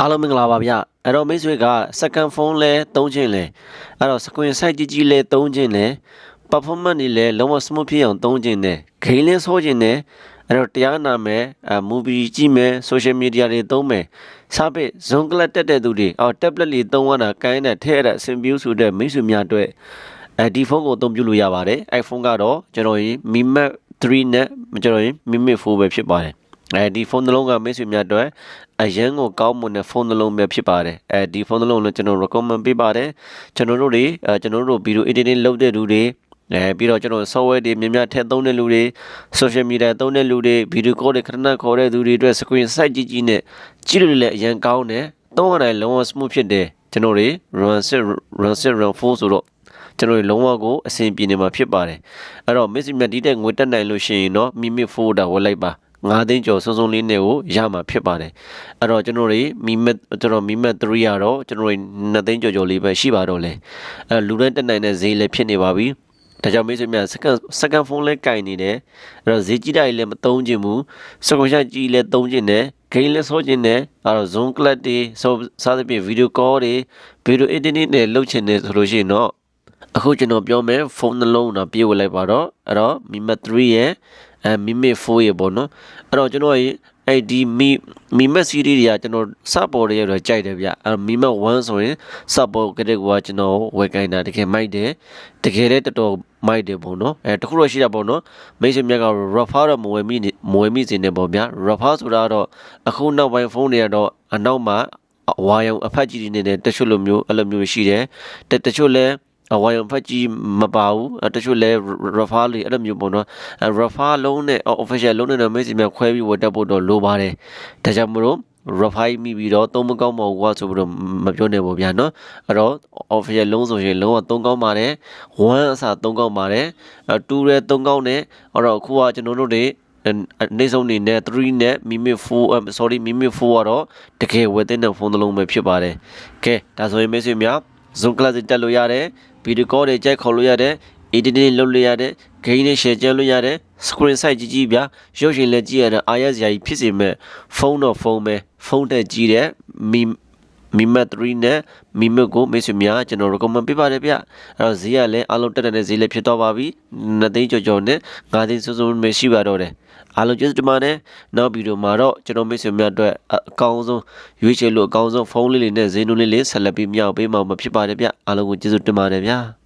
အားလုံးမင်္ဂလာပါဗျအဲ့တော့မိတ်ဆွေက second phone လဲသုံးခြင်းလဲအဲ့တော့ screen size ကြီးကြီးလဲသုံးခြင်းလဲ performance တွေလဲလုံးဝ smooth ဖြစ်အောင်သုံးခြင်းလဲ gain လဲဆိုခြင်းလဲအဲ့တော့တရားနာမယ်အဲ movie ကြည့်မယ် social media တွေသုံးမယ်စားပစ် zone class တက်တဲ့သူတွေအော် tablet တွေသုံးရတာကိုင်းတဲ့ထဲရတဲ့အဆင်ပြေဆိုတဲ့မိတ်ဆွေများအတွက်အဲဒီဖုန်းကိုအသုံးပြုလို့ရပါတယ် iPhone ကတော့ကျွန်တော်ရင် Mi Max 3နဲ့ကျွန်တော်ရင် Mi Mix 4ပဲဖြစ်ပါတယ် အဲဒီဖုန်းတစ်လုံးကမိတ်ဆွေများအတွက်အရန်ကိုကောင်းမွန်တဲ့ဖုန်းတစ်လုံးပဲဖြစ်ပါတယ်အဲဒီဖုန်းတစ်လုံးလည်းကျွန်တော် recommend ပေးပါတယ်ကျွန်တော်တို့တွေအဲကျွန်တော်တို့ဗီဒီယို editing လုပ်တဲ့လူတွေအဲပြီးတော့ကျွန်တော် software တွေများများထည့်သုံးတဲ့လူတွေ social media သုံးတဲ့လူတွေ video call တွေခဏခဏခေါ်တဲ့သူတွေအတွက် screen size ကြီးကြီးနဲ့ကြည့်လို့လည်းအရန်ကောင်းတယ်သုံးရတိုင်းလုံးဝ smooth ဖြစ်တယ်ကျွန်တော်တွေ run set run set run 4ဆိုတော့ကျွန်တော်တို့လုံးဝကိုအဆင်ပြေနေမှာဖြစ်ပါတယ်အဲ့တော့ miss မြတ်ဒီတဲ့ငွေတက်နိုင်လို့ရှိရင်တော့ mimi folder ဝယ်လိုက်ပါ 9သိန်းကျော်စုံစုံလေးနဲ့ကိုရမှာဖြစ်ပါတယ်အဲ့တော့ကျွန်တော်တွေမီမက်ကျွန်တော်မီမက်3ရတော့ကျွန်တော်တွေ2သိန်းကျော်ကျော်လေးပဲရှိပါတော့လေအဲ့လူတိုင်းတက်နိုင်တဲ့ဈေးလည်းဖြစ်နေပါပြီဒါကြောင့်မိတ်ဆွေများ second second phone လဲကင်နေတယ်အဲ့တော့ဈေးကြီးတာကြီးလည်းမသုံးချင်ဘူး second shot ကြီးလည်းသုံးချင်တယ် gain လည်းဆောချင်တယ်အဲ့တော့ zoom class တွေဆိုစားသဖြင့် video call တွေ video editing တွေလုပ်ချင်တယ်ဆိုလို့ရှိရင်တော့အခုကျွန်တော်ပြောမယ်ဖုန်းနှလုံးတော့ပြေးဝလိုက်ပါတော့အဲ့တော့ Mi Mate 3ရဲ့ အဲ Mi Mate 4ရဲ့ပေါ့နော်အဲ့တော့ကျွန်တော်အဲ့ဒီ Mi Mi Mate series တွေကကျွန်တော်စပေါ်တွေရတော့ကြိုက်တယ်ဗျအဲ့ Mi Mate 1ဆိုရင်စပေါ်ကတဲ့ကွာကျွန်တော်ဝယ်ကိုင်းတာတကယ်မိုက်တယ်တကယ်လည်းတော်တော်မိုက်တယ်ပေါ့နော်အဲတခုတော့ရှိတာပေါ့နော်မိတ်ဆွေမြတ်က Rafa တော့မဝယ်မိနေမဝယ်မိစေနေပေါ့ဗျာ Rafa ဆိုတာတော့အခုနောက်ပိုင်းဖုန်းတွေကတော့အနောက်မှာဝါရောင်အဖက်ကြီးတွေနဲ့တချို့လိုမျိုးအဲ့လိုမျိုးရှိတယ်တတချို့လည်း အဝိုင်ဖက်ကြီးမပါဘူးတချို့လဲ refer လေးအဲ့လိုမျိုးပေါ့နော် refer လုံးနဲ့ official လုံးနဲ့တော့ message များခွဲပြီးဝတ်တက်ဖို့တော့လိုပါတယ်ဒါကြောင့်မလို့ refer မိပြီးတော့သုံးမကောင်းမဟုတ်ဘူးဆိုပြီးတော့မပြောနေပါဗျာနော်အဲ့တော့ official လုံးဆိုရင်လုံးဝသုံးကောင်းပါတယ်1အစားသုံးကောင်းပါတယ်2ရဲသုံးကောင်းတယ်အဲ့တော့အခုကကျွန်တော်တို့တွေနေဆုံးနေနဲ့3နဲ့ mimi 4 sorry mimi 4ကတော့တကယ်ဝယ်တဲ့ဖုန်းတစ်လုံးပဲဖြစ်ပါတယ်ကဲဒါဆိုရင် message များ Zoom class တက်လို့ရတယ်ဗီဒီယိုကောတွေကြိုက်ခေါ်လို့ရတယ် editing လုပ်လို့ရတယ် game နဲ့ share ကြလို့ရတယ် screen size ကြီးကြီးဗျာရုပ်ရှင်လည်းကြည့်ရတဲ့ IS ရာကြီးဖြစ်စေမဲ့ဖုန်းတော့ဖုန်းပဲဖုန်းတက်ကြည့်တဲ့မီမီမတ်3နဲ့မီမတ်ကိုမိတ်ဆွေများကျွန်တော် recommend ပေးပါတယ်ဗျအဲ့တော့ဈေးကလည်းအလုံးတက်တဲ့ဈေးလည်းဖြစ်တော့ပါပြီ2သိန်းကျော်ကျော်နဲ့5သိန်းစုစုမရှိပါတော့တယ် အားလုံးကျေးဇူးတင်ပါတယ်နောက်ဗီဒီယိုမှာတော့ကျွန်တော်မိတ်ဆွေများအတွက်အကောင်းဆုံးရွေးချယ်လို့အကောင်းဆုံးဖုန်းလေးလေးနဲ့ဈေးနှုန်းလေးလေးဆက်လက်ပြီးမြောက်ပေးမှာဖြစ်ပါတယ်ဗျအားလုံးကိုကျေးဇူးတင်ပါတယ်ဗျာ